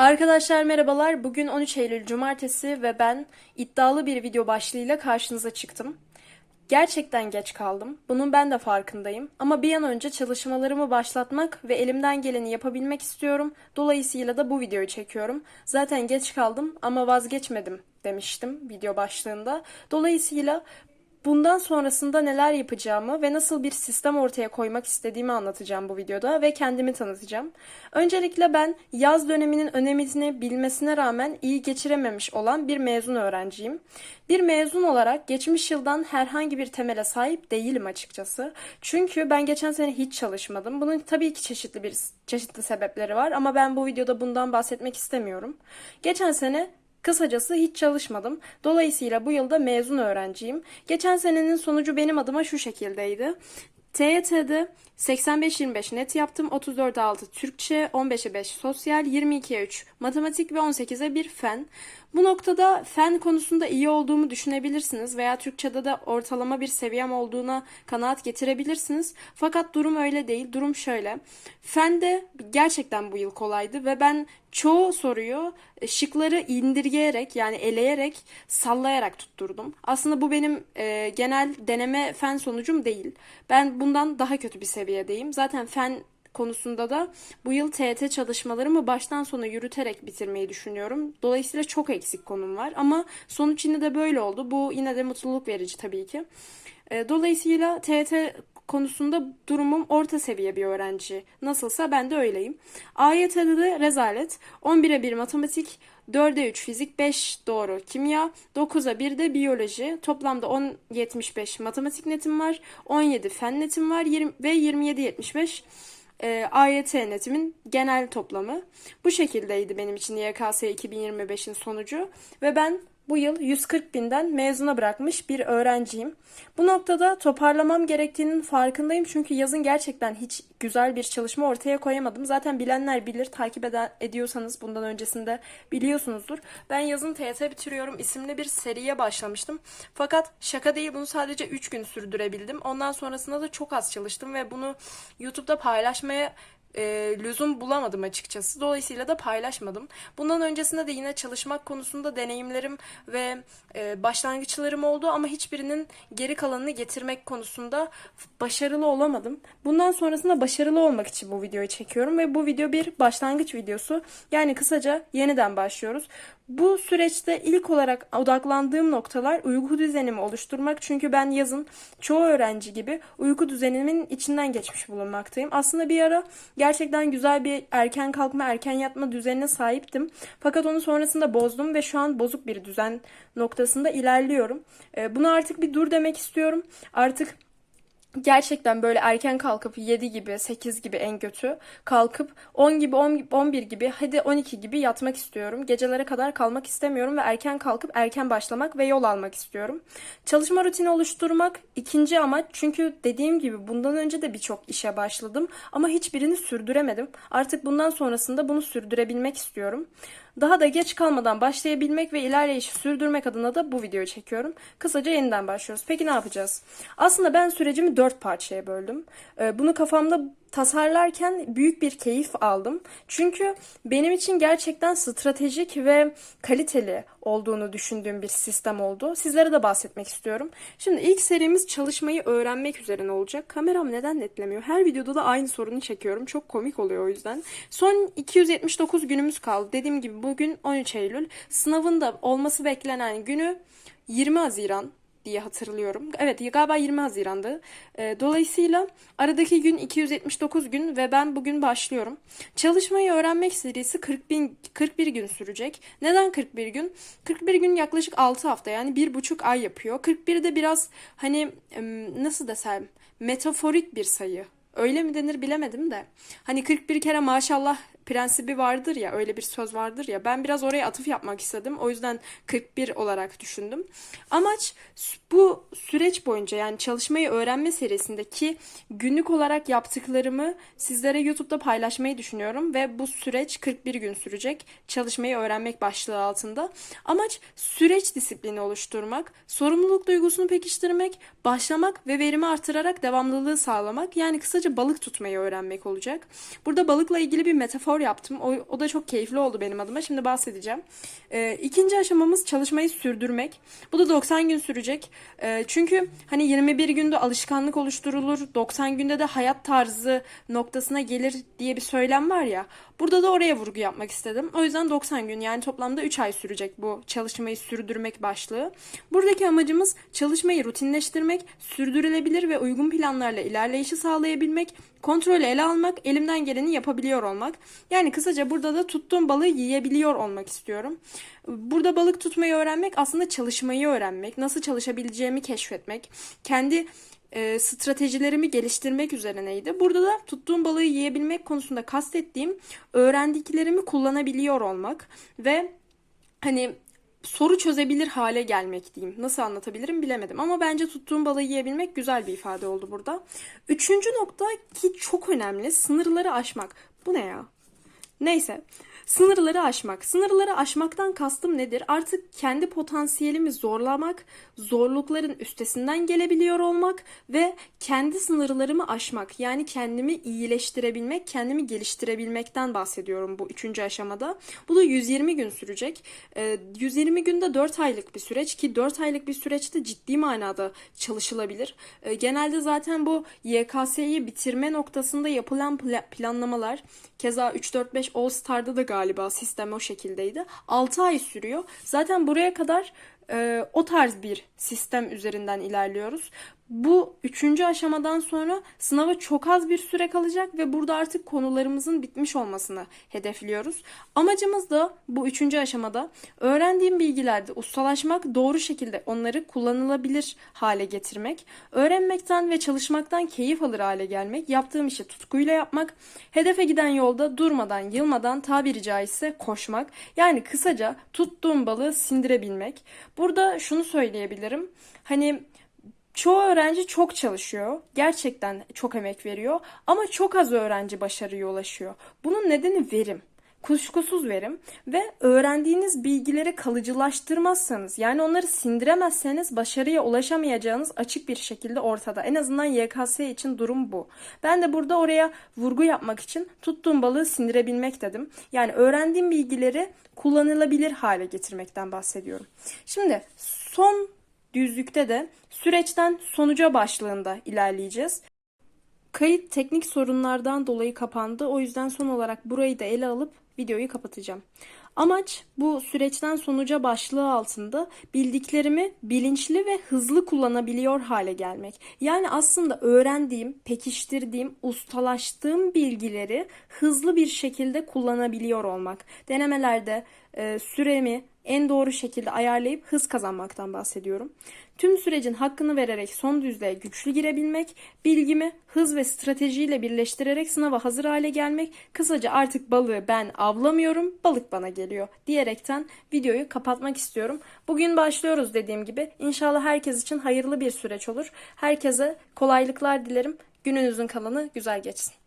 Arkadaşlar merhabalar. Bugün 13 Eylül Cumartesi ve ben iddialı bir video başlığıyla karşınıza çıktım. Gerçekten geç kaldım. Bunun ben de farkındayım. Ama bir an önce çalışmalarımı başlatmak ve elimden geleni yapabilmek istiyorum. Dolayısıyla da bu videoyu çekiyorum. Zaten geç kaldım ama vazgeçmedim demiştim video başlığında. Dolayısıyla Bundan sonrasında neler yapacağımı ve nasıl bir sistem ortaya koymak istediğimi anlatacağım bu videoda ve kendimi tanıtacağım. Öncelikle ben yaz döneminin önemini bilmesine rağmen iyi geçirememiş olan bir mezun öğrenciyim. Bir mezun olarak geçmiş yıldan herhangi bir temele sahip değilim açıkçası. Çünkü ben geçen sene hiç çalışmadım. Bunun tabii ki çeşitli bir çeşitli sebepleri var ama ben bu videoda bundan bahsetmek istemiyorum. Geçen sene Kısacası hiç çalışmadım. Dolayısıyla bu yılda mezun öğrenciyim. Geçen senenin sonucu benim adıma şu şekildeydi. TYT'de 85-25 net yaptım. 34'e 6 Türkçe, 15'e 5 sosyal, 22'ye 3 matematik ve 18'e 1 fen. Bu noktada fen konusunda iyi olduğumu düşünebilirsiniz veya Türkçe'de de ortalama bir seviyem olduğuna kanaat getirebilirsiniz. Fakat durum öyle değil. Durum şöyle. Fende gerçekten bu yıl kolaydı ve ben çoğu soruyu e, şıkları indirgeyerek yani eleyerek sallayarak tutturdum. Aslında bu benim e, genel deneme fen sonucum değil. Ben bundan daha kötü bir seviyedeyim. Zaten fen konusunda da bu yıl TET çalışmalarımı baştan sona yürüterek bitirmeyi düşünüyorum. Dolayısıyla çok eksik konum var ama sonuç yine de böyle oldu. Bu yine de mutluluk verici tabii ki. E, dolayısıyla TET konusunda durumum orta seviye bir öğrenci. Nasılsa ben de öyleyim. AYT'de de rezalet. 11'e 1 matematik, 4'e 3 fizik, 5 doğru kimya, 9'a 1 de biyoloji. Toplamda 10-75 matematik netim var, 17 fen netim var 20 ve 27-75 e, AYT netimin genel toplamı. Bu şekildeydi benim için YKS 2025'in sonucu ve ben bu yıl 140 binden mezuna bırakmış bir öğrenciyim. Bu noktada toparlamam gerektiğinin farkındayım çünkü yazın gerçekten hiç güzel bir çalışma ortaya koyamadım. Zaten bilenler bilir, takip eden, ediyorsanız bundan öncesinde biliyorsunuzdur. Ben yazın TYT bitiriyorum isimli bir seriye başlamıştım. Fakat şaka değil bunu sadece 3 gün sürdürebildim. Ondan sonrasında da çok az çalıştım ve bunu YouTube'da paylaşmaya e, lüzum bulamadım açıkçası. Dolayısıyla da paylaşmadım. Bundan öncesinde de yine çalışmak konusunda deneyimlerim ve e, başlangıçlarım oldu ama hiçbirinin geri kalanını getirmek konusunda başarılı olamadım. Bundan sonrasında başarılı olmak için bu videoyu çekiyorum ve bu video bir başlangıç videosu. Yani kısaca yeniden başlıyoruz. Bu süreçte ilk olarak odaklandığım noktalar uyku düzenimi oluşturmak. Çünkü ben yazın çoğu öğrenci gibi uyku düzenimin içinden geçmiş bulunmaktayım. Aslında bir ara gerçekten güzel bir erken kalkma, erken yatma düzenine sahiptim. Fakat onu sonrasında bozdum ve şu an bozuk bir düzen noktasında ilerliyorum. Ee, buna artık bir dur demek istiyorum. Artık gerçekten böyle erken kalkıp 7 gibi 8 gibi en kötü kalkıp 10 gibi 10, 11 gibi hadi 12 gibi yatmak istiyorum. Gecelere kadar kalmak istemiyorum ve erken kalkıp erken başlamak ve yol almak istiyorum. Çalışma rutini oluşturmak ikinci amaç çünkü dediğim gibi bundan önce de birçok işe başladım ama hiçbirini sürdüremedim. Artık bundan sonrasında bunu sürdürebilmek istiyorum. Daha da geç kalmadan başlayabilmek ve ilerleyişi sürdürmek adına da bu videoyu çekiyorum. Kısaca yeniden başlıyoruz. Peki ne yapacağız? Aslında ben sürecimi dört parçaya böldüm. Ee, bunu kafamda tasarlarken büyük bir keyif aldım. Çünkü benim için gerçekten stratejik ve kaliteli olduğunu düşündüğüm bir sistem oldu. Sizlere de bahsetmek istiyorum. Şimdi ilk serimiz çalışmayı öğrenmek üzerine olacak. Kameram neden netlemiyor? Her videoda da aynı sorunu çekiyorum. Çok komik oluyor o yüzden. Son 279 günümüz kaldı. Dediğim gibi bugün 13 Eylül. Sınavın da olması beklenen günü 20 Haziran diye hatırlıyorum. Evet galiba 20 Haziran'dı. E, dolayısıyla aradaki gün 279 gün ve ben bugün başlıyorum. Çalışmayı öğrenmek serisi 40 bin, 41 gün sürecek. Neden 41 gün? 41 gün yaklaşık 6 hafta yani 1,5 ay yapıyor. 41 de biraz hani nasıl desem metaforik bir sayı. Öyle mi denir bilemedim de. Hani 41 kere maşallah prensibi vardır ya öyle bir söz vardır ya ben biraz oraya atıf yapmak istedim. O yüzden 41 olarak düşündüm. Amaç bu süreç boyunca yani çalışmayı öğrenme serisindeki günlük olarak yaptıklarımı sizlere YouTube'da paylaşmayı düşünüyorum ve bu süreç 41 gün sürecek. Çalışmayı öğrenmek başlığı altında. Amaç süreç disiplini oluşturmak, sorumluluk duygusunu pekiştirmek, başlamak ve verimi artırarak devamlılığı sağlamak. Yani kısaca balık tutmayı öğrenmek olacak. Burada balıkla ilgili bir metafor spor yaptım. O, o da çok keyifli oldu benim adıma. Şimdi bahsedeceğim. Ee, ikinci aşamamız çalışmayı sürdürmek. Bu da 90 gün sürecek. Ee, çünkü hani 21 günde alışkanlık oluşturulur. 90 günde de hayat tarzı noktasına gelir diye bir söylem var ya. Burada da oraya vurgu yapmak istedim. O yüzden 90 gün yani toplamda 3 ay sürecek bu çalışmayı sürdürmek başlığı. Buradaki amacımız çalışmayı rutinleştirmek, sürdürülebilir ve uygun planlarla ilerleyişi sağlayabilmek, kontrolü ele almak, elimden geleni yapabiliyor olmak. Yani kısaca burada da tuttuğum balığı yiyebiliyor olmak istiyorum. Burada balık tutmayı öğrenmek aslında çalışmayı öğrenmek, nasıl çalışabileceğimi keşfetmek, kendi e, stratejilerimi geliştirmek üzerineydi. Burada da tuttuğum balığı yiyebilmek konusunda kastettiğim öğrendiklerimi kullanabiliyor olmak ve hani soru çözebilir hale gelmek diyeyim. Nasıl anlatabilirim bilemedim ama bence tuttuğum balığı yiyebilmek güzel bir ifade oldu burada. Üçüncü nokta ki çok önemli sınırları aşmak. Bu ne ya? Neyse. Sınırları aşmak. Sınırları aşmaktan kastım nedir? Artık kendi potansiyelimi zorlamak, zorlukların üstesinden gelebiliyor olmak ve kendi sınırlarımı aşmak. Yani kendimi iyileştirebilmek, kendimi geliştirebilmekten bahsediyorum bu üçüncü aşamada. Bu da 120 gün sürecek. Ee, 120 günde 4 aylık bir süreç ki 4 aylık bir süreçte ciddi manada çalışılabilir. Ee, genelde zaten bu YKS'yi bitirme noktasında yapılan pla- planlamalar keza 3-4-5 All Star'da da galiba sistem o şekildeydi. 6 ay sürüyor. Zaten buraya kadar e, o tarz bir sistem üzerinden ilerliyoruz. Bu üçüncü aşamadan sonra sınava çok az bir süre kalacak ve burada artık konularımızın bitmiş olmasını hedefliyoruz. Amacımız da bu üçüncü aşamada öğrendiğim bilgilerde ustalaşmak, doğru şekilde onları kullanılabilir hale getirmek, öğrenmekten ve çalışmaktan keyif alır hale gelmek, yaptığım işi tutkuyla yapmak, hedefe giden yolda durmadan, yılmadan tabiri caizse koşmak. Yani kısaca tuttuğum balığı sindirebilmek. Burada şunu söyleyebilirim. Hani Çoğu öğrenci çok çalışıyor. Gerçekten çok emek veriyor. Ama çok az öğrenci başarıya ulaşıyor. Bunun nedeni verim. Kuşkusuz verim ve öğrendiğiniz bilgileri kalıcılaştırmazsanız yani onları sindiremezseniz başarıya ulaşamayacağınız açık bir şekilde ortada. En azından YKS için durum bu. Ben de burada oraya vurgu yapmak için tuttuğum balığı sindirebilmek dedim. Yani öğrendiğim bilgileri kullanılabilir hale getirmekten bahsediyorum. Şimdi son düzlükte de süreçten sonuca başlığında ilerleyeceğiz. Kayıt teknik sorunlardan dolayı kapandı. O yüzden son olarak burayı da ele alıp videoyu kapatacağım. Amaç bu süreçten sonuca başlığı altında bildiklerimi bilinçli ve hızlı kullanabiliyor hale gelmek. Yani aslında öğrendiğim, pekiştirdiğim, ustalaştığım bilgileri hızlı bir şekilde kullanabiliyor olmak. Denemelerde e, süremi en doğru şekilde ayarlayıp hız kazanmaktan bahsediyorum. Tüm sürecin hakkını vererek son düzlüğe güçlü girebilmek, bilgimi hız ve stratejiyle birleştirerek sınava hazır hale gelmek, kısaca artık balığı ben avlamıyorum, balık bana geliyor diyerekten videoyu kapatmak istiyorum. Bugün başlıyoruz dediğim gibi. İnşallah herkes için hayırlı bir süreç olur. Herkese kolaylıklar dilerim. Gününüzün kalanı güzel geçsin.